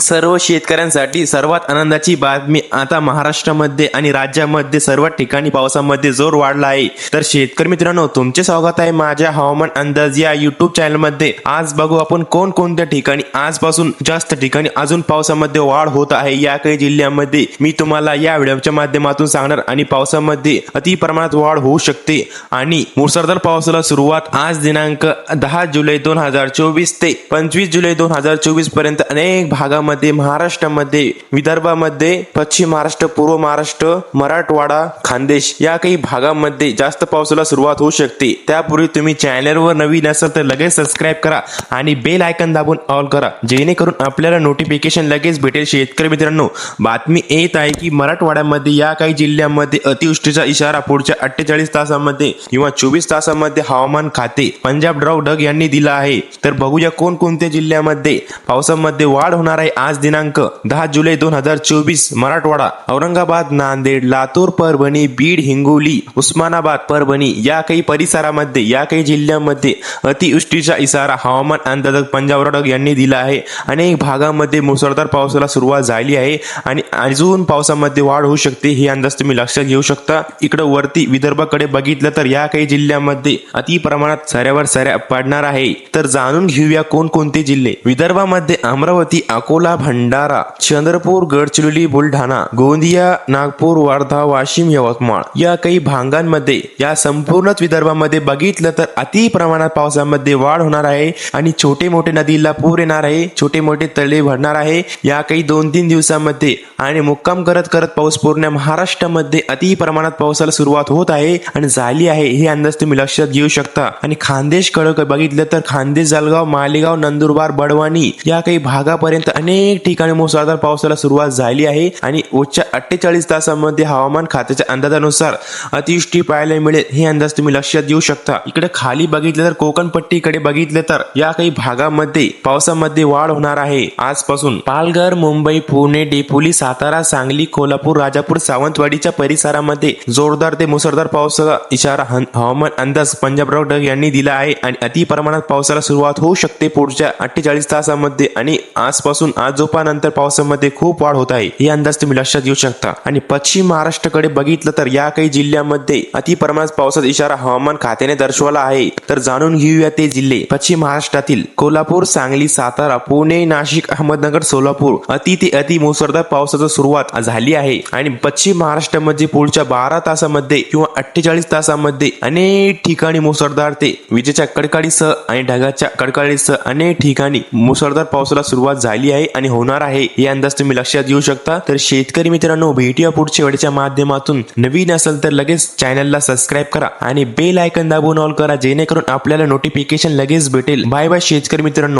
सर्व शेतकऱ्यांसाठी सर्वात आनंदाची बातमी आता महाराष्ट्रामध्ये आणि राज्यामध्ये सर्व ठिकाणी पावसामध्ये जोर वाढला आहे. तर शेतकरी मित्रांनो तुमचे स्वागत आहे माझ्या हवामान अंदाज या युट्यूब चॅनलमध्ये आज बघू आपण कोणकोणत्या ठिकाणी आजपासून जास्त ठिकाणी अजून पावसामध्ये वाढ होत आहे या काही जिल्ह्यामध्ये. मी तुम्हाला या व्हिडिओच्या माध्यमातून सांगणार आणि पावसामध्ये अति प्रमाणात वाढ होऊ शकते. आणि मुसळधार पावसाला सुरुवात आज दिनांक दहा जुलै दोन हजार चोवीस ते पंचवीस जुलै दोन हजार चोवीसपर्यंत अनेक भागामध्ये महाराष्ट्रामध्ये विदर्भामध्ये पश्चिम महाराष्ट्र पूर्व महाराष्ट्र मराठवाडा खानदेश या काही भागामध्ये जास्त पावसाला सुरुवात होऊ शकते. त्यापूर्वी तुम्ही चॅनलवर नवीन असाल तर लगेच सबस्क्राईब करा आणि बेल आयकन दाबून ऑल करा. जेणेकरून आपल्याला नोटिफिकेशन लगेच भेटेल शेतकरी मित्रांनो. बातमी येत आहे की मराठवाड्यामध्ये या काही जिल्ह्यांमध्ये अतिवृष्टीचा इशारा पुढच्या अठ्ठेचाळीस तासामध्ये किंवा चोवीस तासामध्ये हवामान खाते पंजाब ड्राव ढग यांनी दिला आहे. तर बघूया कोणकोणत्या जिल्ह्यामध्ये पावसामध्ये वाढ होणार आहे आज दिनांक दहा जुलै दोन हजार चोवीस मराठवाडा औरंगाबाद नांदेड लातूर परभणी बीड हिंगोली उस्मानाबाद परभणी या काही परिसरामध्ये या काही जिल्ह्यांमध्ये अतिवृष्टीचा इशारा हवामान अंदाजक पंजाब रडक यांनी दिला आहे. अनेक भागामध्ये मुसळधार पावसाला सुरुवात झाली आहे आणि अजून पावसामध्ये वाढ होऊ शकते हे अंदाज तुम्ही लक्षात घेऊ शकता. इकडे वरती विदर्भाकडे बघितलं तर या काही जिल्ह्यामध्ये अति प्रमाणात सऱ्यावर सऱ्या पडणार आहे. तर जाणून घेऊया कोणकोणते जिल्हे. विदर्भामध्ये अमरावती अकोला भंडारा चंद्रपूर गडचिरोली बुलढाणा गोंदिया नागपूर वर्धा वाशिम यवतमाळ या काही भागांमध्ये या संपूर्णच विदर्भामध्ये बघितलं तर अति प्रमाणात पावसामध्ये वाढ होणार आहे आणि छोटे मोठे नदीला पूर येणार आहे छोटे मोठे तळे भरणार आहे. या काही दोन तीन दिवसामध्ये आणि मुक्काम करत करत पाऊस पूर्ण महाराष्ट्रामध्ये अति प्रमाणात पावसाला सुरुवात होत आहे आणि झाली आहे हे अंदाज तुम्ही लक्षात घेऊ शकता. आणि खानदेश कडक बघितलं तर खानदेश जळगाव मालेगाव नंदुरबार बडवानी या काही भागापर्यंत अनेक ठिकाणी मुसळधार पावसाला सुरुवात झाली आहे आणि उच्च अठ्ठेचाळीस तासामध्ये हवामान खात्याच्या अंदाजानुसार अतिवृष्टी पाहायला मिळेल हे अंदाज तुम्ही लक्षात घेऊ शकता. इकडे खाली बघितलं तर कोकण पट्टीकडे बघितलं तर या काही भागामध्ये पावसामध्ये वाढ होणार आहे. आजपासून पालघर मुंबई पुणे डेपोली सातारा सांगली कोल्हापूर राजापूर सावंतवाडीच्या परिसरामध्ये जोरदार ते मुसळधार पावसाचा इशारा हवामान अंदाज पंजाबराव ढग यांनी दिला आहे आणि अति प्रमाणात पावसाला सुरुवात होऊ शकते पुढच्या अठ्ठेचाळीस तासामध्ये आणि आजपासून जोपानंतर पावसामध्ये खूप वाढ होत आहे. हे अंदाज तुम्ही लक्षात घेऊ शकता. आणि पश्चिम महाराष्ट्राकडे बघितलं तर या काही जिल्ह्यामध्ये अति प्रमाणात पावसाचा इशारा हवामान खात्याने दर्शवला आहे. तर जाणून घेऊया ते जिल्हे. पश्चिम महाराष्ट्रातील कोल्हापूर सांगली सातारा पुणे नाशिक अहमदनगर सोलापूर अति ते अति मुसळधार पावसाची सुरुवात झाली आहे. आणि पश्चिम महाराष्ट्रामध्ये पुढच्या बारा तासामध्ये किंवा अठ्ठेचाळीस तासामध्ये अनेक ठिकाणी मुसळधार ते विजेच्या कडकडीसह आणि ढगाच्या कडकडीसह अनेक ठिकाणी मुसळधार पावसाला सुरुवात झाली आहे. आणि होणार आहे. हे अंदाज तुम्ही लक्षात घेऊ शकता. तर शेतकरी मित्रांनो भेटूया पुढच्या वेळेच्या माध्यमातून. नवीन असेल तर लगेच चॅनलला सबस्क्राईब करा आणि बेल आयकन दाबून ऑल करा जेणेकरून आपल्याला नोटिफिकेशन लगेच भेटेल. बाय बाय शेतकरी मित्रांनो.